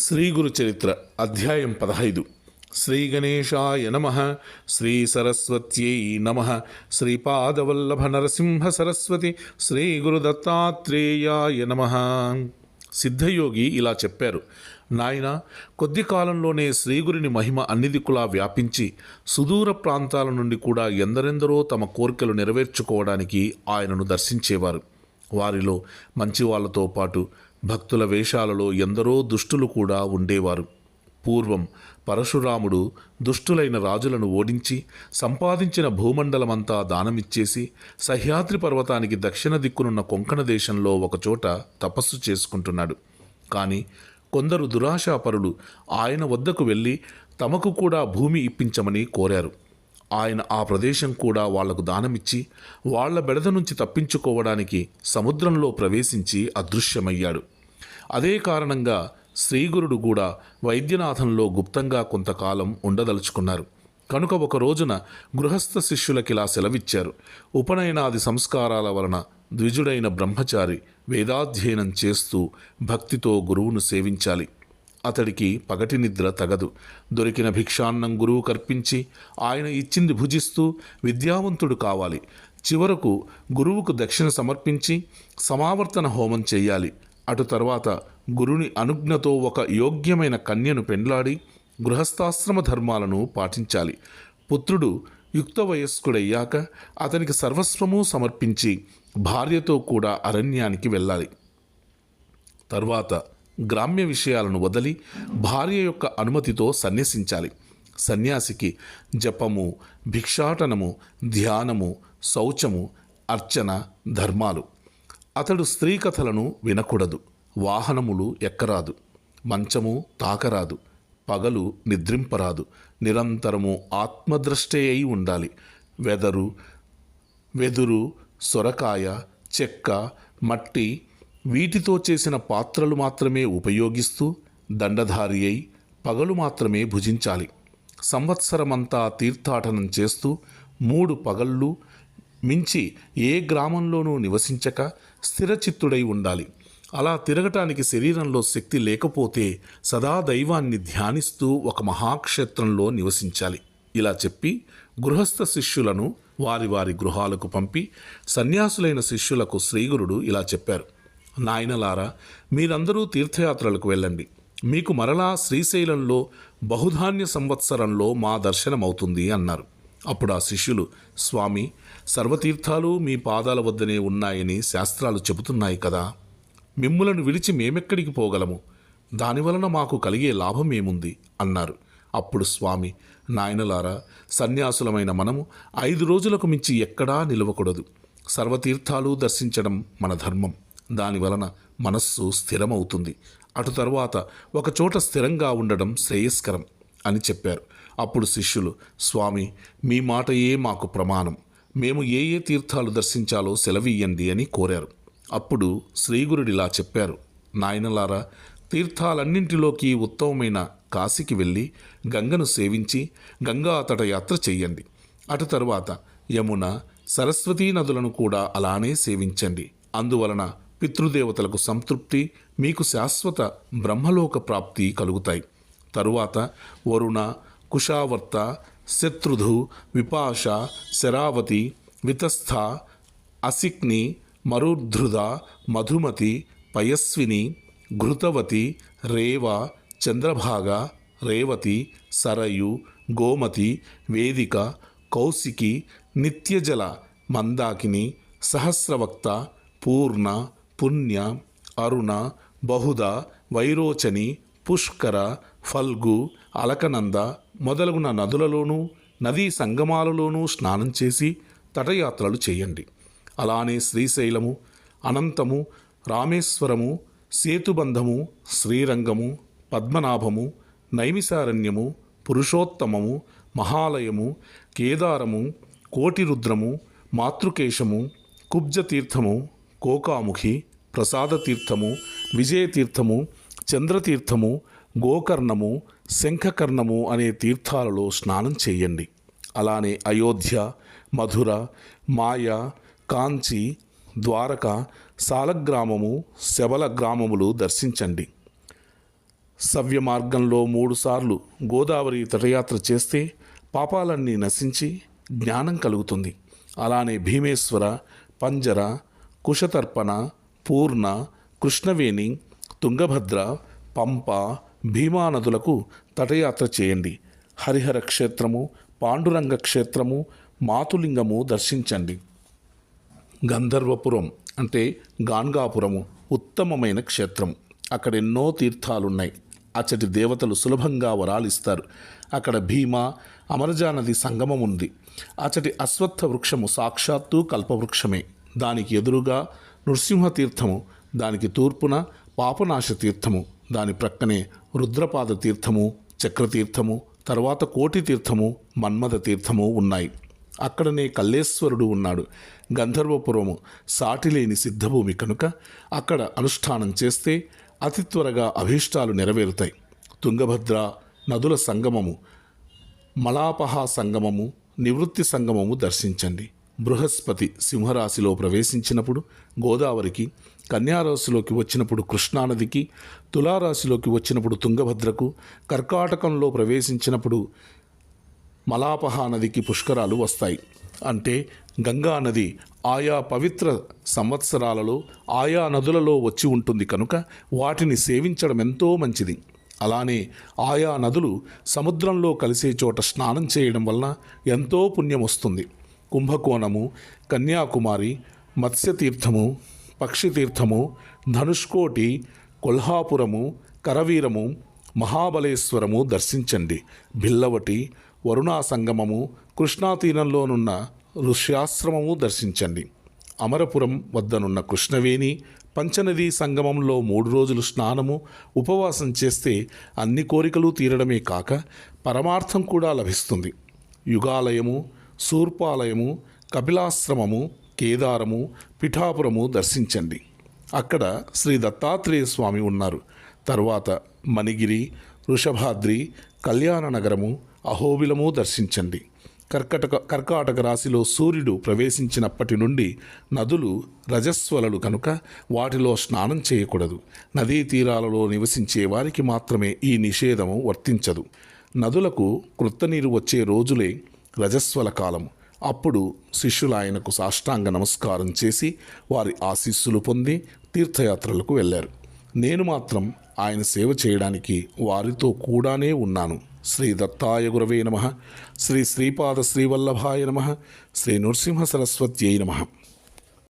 శ్రీ గురు చరిత్ర అధ్యాయం పదహైదు. శ్రీ గణేశాయ నమ శ్రీ సరస్వత్యై నమ శ్రీపాదవల్లభ నరసింహ సరస్వతి శ్రీ గురు దత్తాత్రేయాయ నమ. సిద్ధయోగి ఇలా చెప్పారు నాయన కొద్ది కాలంలోనే శ్రీగురిని మహిమ అన్ని దిక్కులా వ్యాపించి సుదూర ప్రాంతాల నుండి కూడా ఎందరెందరో తమ కోరికలు నెరవేర్చుకోవడానికి ఆయనను దర్శించేవారు. వారిలో మంచివాళ్ళతో పాటు భక్తుల వేషాలలో ఎందరో దుష్టులు కూడా ఉండేవారు. పూర్వం పరశురాముడు దుష్టులైన రాజులను ఓడించి సంపాదించిన భూమండలమంతా దానమిచ్చేసి సహ్యాద్రి పర్వతానికి దక్షిణ దిక్కునున్న కొంకణ దేశంలో ఒకచోట తపస్సు చేసుకుంటున్నాడు. కానీ కొందరు దురాశాపరులు ఆయన వద్దకు వెళ్ళి తమకు కూడా భూమి ఇప్పించమని కోరారు. ఆయన ఆ ప్రదేశం కూడా వాళ్ళకు దానమిచ్చి వాళ్ళ బెడద నుంచి తప్పించుకోవడానికి సముద్రంలో ప్రవేశించి అదృశ్యమయ్యాడు. అదే కారణంగా శ్రీగురుడు కూడా వైద్యనాథంలో గుప్తంగా కొంతకాలం ఉండదలుచుకున్నారు. కనుక ఒక రోజున గృహస్థ శిష్యులకిలా సెలవిచ్చారు. ఉపనయనాది సంస్కారాల వలన ద్విజుడైన బ్రహ్మచారి వేదాధ్యయనం చేస్తూ భక్తితో గురువును సేవించాలి. అతడికి పగటి నిద్ర తగదు. దొరికిన భిక్షాన్నం గురువు కర్పించి ఆయన ఇచ్చింది భుజిస్తూ విద్యావంతుడు కావాలి. చివరకు గురువుకు దక్షిణ సమర్పించి సమావర్తన హోమం చేయాలి. అటు తర్వాత గురుని అనుజ్ఞతో ఒక యోగ్యమైన కన్యను పెండ్లాడి గృహస్థాశ్రమ ధర్మాలను పాటించాలి. పుత్రుడు యుక్త వయస్కుడయ్యాక అతనికి సర్వస్వము సమర్పించి భార్యతో కూడా అరణ్యానికి వెళ్ళాలి. తర్వాత గ్రామ్య విషయాలను వదిలి భార్య యొక్క అనుమతితో సన్యసించాలి. సన్యాసికి జపము భిక్షాటనము ధ్యానము శౌచము అర్చన ధర్మాలు. అతడు స్త్రీ కథలను వినకూడదు. వాహనములు ఎక్కరాదు. మంచము తాకరాదు. పగలు నిద్రింపరాదు. నిరంతరము ఆత్మద్రష్టే అయి ఉండాలి. వెదరు వెదురు సొరకాయ చెక్క మట్టి వీటితో చేసిన పాత్రలు మాత్రమే ఉపయోగిస్తూ దండధారి అయి పగలు మాత్రమే భుజించాలి. సంవత్సరమంతా తీర్థాటనం చేస్తూ మూడు పగళ్ళు మించి ఏ గ్రామంలోనూ నివసించక స్థిరచిత్తుడై ఉండాలి. అలా తిరగటానికి శరీరంలో శక్తి లేకపోతే సదా దైవాన్ని ధ్యానిస్తూ ఒక మహాక్షేత్రంలో నివసించాలి. ఇలా చెప్పి గృహస్థ శిష్యులను వారి వారి గృహాలకు పంపి సన్యాసులైన శిష్యులకు శ్రీగురుడు ఇలా చెప్పారు. నాయనలారా మీరందరూ తీర్థయాత్రలకు వెళ్ళండి. మీకు మరలా శ్రీశైలంలో బహుధాన్య సంవత్సరంలో మా దర్శనమవుతుంది అన్నారు. అప్పుడు ఆ శిష్యులు స్వామి సర్వతీర్థాలు మీ పాదాల వద్దనే ఉన్నాయని శాస్త్రాలు చెబుతున్నాయి కదా. మిమ్ములను విడిచి మేమెక్కడికి పోగలము? దానివలన మాకు కలిగే లాభం ఏముంది అన్నారు. అప్పుడు స్వామి నాయనలారా సన్యాసులమైన మనము ఐదు రోజులకు మించి ఎక్కడా నిలవకూడదు. సర్వతీర్థాలు దర్శించడం మన ధర్మం. దానివలన మనస్సు స్థిరమవుతుంది. అటు తరువాత ఒకచోట స్థిరంగా ఉండడం శ్రేయస్కరం అని చెప్పారు. అప్పుడు శిష్యులు స్వామి మీ మాటయే మాకు ప్రమాణం. మేము ఏ ఏ తీర్థాలు దర్శించాలో సెలవీయండి అని కోరారు. అప్పుడు శ్రీగురుడిలా చెప్పారు. నాయనలారా తీర్థాలన్నింటిలోకి ఉత్తమమైన కాశీకి వెళ్ళి గంగను సేవించి గంగా తట యాత్ర చెయ్యండి. అటు తరువాత యమున సరస్వతీ నదులను కూడా అలానే సేవించండి. అందువలన పితృదేవతలకు సంతృప్తి మీకు శాశ్వత బ్రహ్మలోక ప్రాప్తి కలుగుతాయి. తరువాత వరుణ కుషావర్త శత్రుధు విపాష శరావతి వితస్థ అసిక్ని మరుధృద మధుమతి పయస్విని ఘృతవతి రేవ చంద్రభాగ రేవతి సరయు గోమతి వేదిక కౌశికి నిత్యజల మందాకిని సహస్రవక్త పూర్ణ పుణ్య అరుణ బహుద వైరోచని పుష్కర ఫల్గు అలకనంద మొదలగున నదులలోనూ నదీ సంగమాలలోనూ స్నానం చేసి తటయాత్రలు చేయండి. అలానే శ్రీశైలము అనంతము రామేశ్వరము సేతుబంధము శ్రీరంగము పద్మనాభము నైమిసారణ్యము పురుషోత్తమము మహాలయము కేదారము కోటిరుద్రము మాతృకేశము కుబ్జతీర్థము కోకాముఖి ప్రసాద తీర్థము విజయతీర్థము చంద్రతీర్థము గోకర్ణము శంఖకర్ణము అనే తీర్థాలలో స్నానం చేయండి. అలానే అయోధ్య మధుర మాయ కాంచి ద్వారక సాలగ్రామము శబల గ్రామములు దర్శించండి. సవ్య మార్గంలో మూడుసార్లు గోదావరి తటయాత్ర చేస్తే పాపాలన్నీ నశించి జ్ఞానం కలుగుతుంది. అలానే భీమేశ్వర పంజర కుశతర్పణ పూర్ణ కృష్ణవేణి తుంగభద్ర పంప భీమా నదులకు తటయాత్ర చేయండి. హరిహర క్షేత్రము పాండురంగ క్షేత్రము మాతులింగము దర్శించండి. గంధర్వపురం అంటే గాన్గాపురము ఉత్తమమైన క్షేత్రం. అక్కడ ఎన్నో తీర్థాలున్నాయి. అచ్చటి దేవతలు సులభంగా వరాలిస్తారు. అక్కడ భీమ అమరజా నది సంగమం ఉంది అచ్చటి అశ్వత్థ వృక్షము సాక్షాత్తు కల్పవృక్షమే. దానికి ఎదురుగా నృసింహ తీర్థము దానికి తూర్పున పాపనాశ తీర్థము దాని ప్రక్కనే రుద్రపాద తీర్థము చక్రతీర్థము తర్వాత కోటి తీర్థము మన్మథ తీర్థము ఉన్నాయి. అక్కడనే కల్లేశ్వరుడు ఉన్నాడు. గంధర్వపురము సాటిలేని సిద్ధభూమి కనుక అక్కడ అనుష్ఠానం చేస్తే అతి త్వరగా అభీష్టాలు నెరవేరుతాయి. తుంగభద్ర నదుల సంగమము మలాపహ సంగమము నివృత్తి సంగమము దర్శించండి. బృహస్పతి సింహరాశిలో ప్రవేశించినప్పుడు గోదావరికి కన్యారాశిలోకి వచ్చినప్పుడు కృష్ణానదికి తులారాశిలోకి వచ్చినప్పుడు తుంగభద్రకు కర్కాటకంలో ప్రవేశించినప్పుడు మలాపహా నదికి పుష్కరాలు వస్తాయి. అంటే గంగా నది ఆయా పవిత్ర సంవత్సరాలలో ఆయా నదులలో వచ్చి ఉంటుంది కనుక వాటిని సేవించడం ఎంతో మంచిది. అలానే ఆయా నదులు సముద్రంలో కలిసే చోట స్నానం చేయడం వలన ఎంతో పుణ్యం వస్తుంది. కుంభకోణము కన్యాకుమారి మత్స్యతీర్థము పక్షితీర్థము ధనుష్కోటి కొల్హాపురము కరవీరము మహాబలేశ్వరము దర్శించండి. భిల్లవటి వరుణా సంగమము కృష్ణాతీరంలోనున్న ఋష్యాశ్రమము దర్శించండి. అమరపురం వద్దనున్న కృష్ణవేణి పంచనదీ సంగమంలో మూడు రోజులు స్నానము ఉపవాసం చేస్తే అన్ని కోరికలు తీరడమే కాక పరమార్థం కూడా లభిస్తుంది. యుగాలయము శూర్పాలయము కపిలాశ్రమము కేదారము పిఠాపురము దర్శించండి. అక్కడ శ్రీ దత్తాత్రేయ స్వామి ఉన్నారు. తర్వాత మణిగిరి వృషభాద్రి కళ్యాణ నగరము అహోబిలము దర్శించండి. కర్కటక కర్కాటక రాశిలో సూర్యుడు ప్రవేశించినప్పటి నుండి నదులు రజస్వలలు కనుక వాటిలో స్నానం చేయకూడదు. నదీ తీరాలలో నివసించే వారికి మాత్రమే ఈ నిషేధము వర్తించదు. నదులకు కృత్త నీరు వచ్చే రోజులే రజస్వల కాలము. అప్పుడు శిష్యులు ఆయనకు సాష్టాంగ నమస్కారం చేసి వారి ఆశీస్సులు పొంది తీర్థయాత్రలకు వెళ్ళారు. నేను మాత్రం ఆయన సేవ చేయడానికి వారితో కూడానే ఉన్నాను. శ్రీ దత్తాయ గురవే నమ. శ్రీ శ్రీపాద శ్రీవల్లభాయ నమ. శ్రీ నృసింహ సరస్వత్యై నమ.